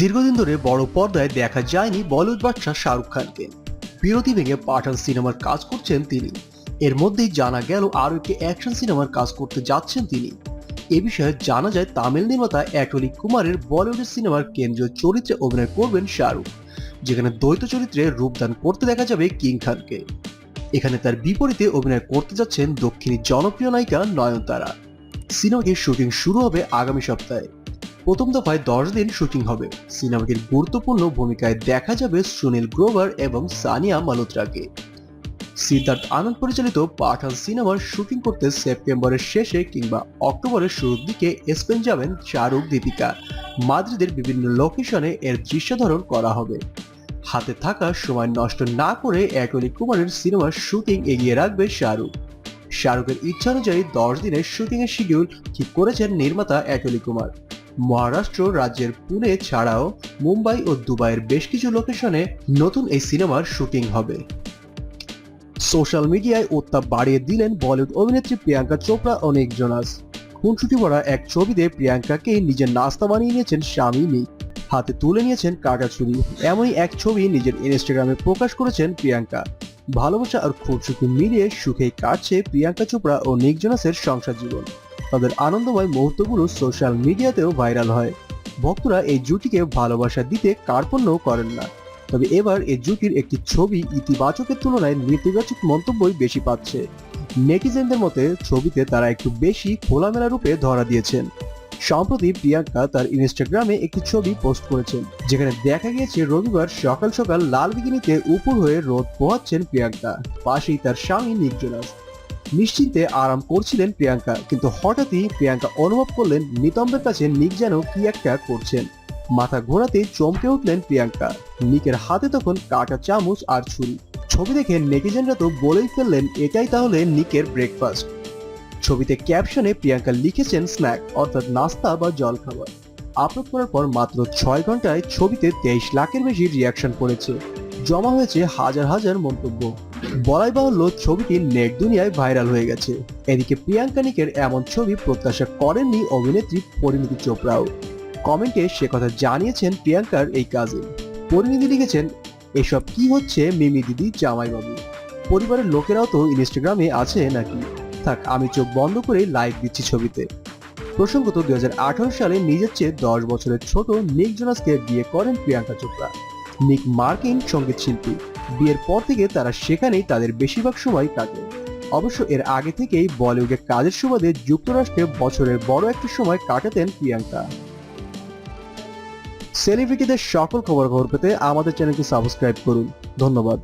দীর্ঘদিন ধরে বড় পর্দায় দেখা যায়নি বলিউড বাদশাহ শাহরুখ খানকে। বিরতি ভেঙে পাঠান সিনেমার কাজ করছেন তিনি। এর মধ্যেই জানা গেল আরও একটি অ্যাকশন সিনেমার কাজ করতে যাচ্ছেন তিনি। এ বিষয়ে জানা যায়, তামিল নির্মাতা অ্যাটলি কুমারের বলিউডের সিনেমার কেন্দ্রীয় চরিত্রে অভিনয় করবেন শাহরুখ, যেখানে দ্বৈত চরিত্রে রূপদান করতে দেখা যাবে কিং খানকে। এখানে তার বিপরীতে অভিনয় করতে যাচ্ছেন দক্ষিণী জনপ্রিয় নায়িকা নয়নতারা। সিনেমাটির শুটিং শুরু হবে আগামী সপ্তাহে। প্রথম দফায় দশ দিন শুটিং হবে। সিনেমাটির গুরুত্বপূর্ণ ভূমিকায় দেখা যাবে সুনীল গ্রোভার এবং সানিয়া মালহোত্রাকে। সিদ্ধার্থ আনন্দ পরিচালিত পাঠান সিনেমার শুটিং করতে সেপ্টেম্বরের শেষে কিংবা অক্টোবরের শুরুর দিকে স্পেন যাবেন শাহরুখ দীপিকা। মাদ্রিদের বিভিন্ন লোকেশনে এর দৃশ্যধারণ করা হবে। হাতে থাকা সময় নষ্ট না করে একলি কুমারের সিনেমার শুটিং এগিয়ে রাখবে শাহরুখ। শাহরুখের ইচ্ছা অনুযায়ী দশ দিনের শুটিং এর শিডিউল ঠিক করেছেন নির্মাতা একলি কুমার। মহারাষ্ট্র রাজ্যের পুনে ছাড়াও মুম্বাই ও দুবাইয়ের বেশ কিছু লোকেশনে নতুন এই সিনেমার শুটিং হবে। সোশ্যাল মিডিয়ায় উত্তাপ বাড়িয়ে দিলেন বলিউড অভিনেত্রী প্রিয়াঙ্কা চোপড়া ও নিক জোনাস। খুনসুটি ভরা এক ছবিতে প্রিয়াঙ্কাকে নিজের নাস্তা বানিয়ে নিয়েছেন স্বামী নিক হাতে তুলে নিয়েছেন কাটা ছুরি। এমনই এক ছবি নিজের ইনস্টাগ্রামে প্রকাশ করেছেন প্রিয়াঙ্কা। ভালোবাসা আর খুনসুটি মিলিয়ে সুখেই কাটছে প্রিয়াঙ্কা চোপড়া ও নিক জোনাসের সংসার জীবন। তাদের আনন্দময় মুহূর্তগুলো সোশ্যাল মিডিয়াতেও ভাইরাল হয়। ভক্তরা এই জুটিকে ভালোবাসা দিতে কার্পণ্য করেন না। তবে এবার এই জুটির একটি ছবি ইতিবাচকের তুলনায় নেতিবাচক মন্তব্যই বেশি পাচ্ছে। নেটিজেনদের মতে ছবিতে তারা একটু বেশি খোলামেলা রূপে ধরা দিয়েছেন। সম্প্রতি প্রিয়াঙ্কা তার ইনস্টাগ্রামে একটি ছবি পোস্ট করেছেন, যেখানে দেখা গিয়েছে রবিবার সকাল সকাল লাল বিকিনিতে উপর হয়ে রোদ পোহাচ্ছেন প্রিয়াঙ্কা। পাশেই তার স্বামী নিক নিশ্চিন্তে আরাম করছিলেন প্রিয়াঙ্কা, কিন্তু হঠাৎই প্রিয়াঙ্কা অনুভব করলেন নিতম্বের কাছে নিক যেন কি একটা করছেন। মাথা ঘোরাতে চমকে উঠলেন প্রিয়াঙ্কা। নিকের হাতে তখন কাটা চামচ আর ছুরি। ছবি দেখে নেটিজেনরা তো বলেই ফেললেন, এটাই তাহলে নিকের ব্রেকফাস্ট ছবিতে ক্যাপশনে প্রিয়াঙ্কা লিখেছেন স্ন্যাক অর্থাৎ নাস্তা বা জলখাবার। আপলোড করার পর মাত্র ছয় ঘন্টায় ছবিতে তেইশ লাখের বেশি রিয়াকশন পড়েছে জমা হয়েছে হাজার হাজার মন্তব্য। বলাই বাহুল্য ছবিটি নেট দুনিয়ায় ভাইরাল হয়ে গেছে। এদিকে প্রিয়াঙ্কা নিকের এমন ছবি প্রত্যাশা করেননি অভিনেত্রী পরিণীতি চোপড়াও। কমেন্টে সে কথা জানিয়েছেন প্রিয়াঙ্কার এই কাজে পরিণীতি লিখেছেন, এসব কি হচ্ছে মিমি দিদি, জামাইবাবু? পরিবারের লোকেরাও তো ইনস্টাগ্রামে আছে নাকি? থাক, আমি চোখ বন্ধ করে লাইক দিচ্ছি ছবিতে। প্রসঙ্গত দুই হাজার আঠারো সালে নিজের চেয়ে দশ বছরের ছোট নিক জোনাসকে বিয়ে করেন প্রিয়াঙ্কা চোপড়া। নিক মার্কিন সংগীত শিল্পী বিয়ের পর থেকে তারা সেখানেই তাদের বেশিরভাগ সময় কাটে। অবশ্য এর আগে থেকেই বলিউডে কাজের সুবাদে যুক্তরাষ্ট্রে বছরের বড় একটি সময় কাটাতেন প্রিয়াঙ্কা। সেলিব্রিটিদের সকল খবর খবর পেতে আমাদের চ্যানেলটি সাবস্ক্রাইব করুন। ধন্যবাদ।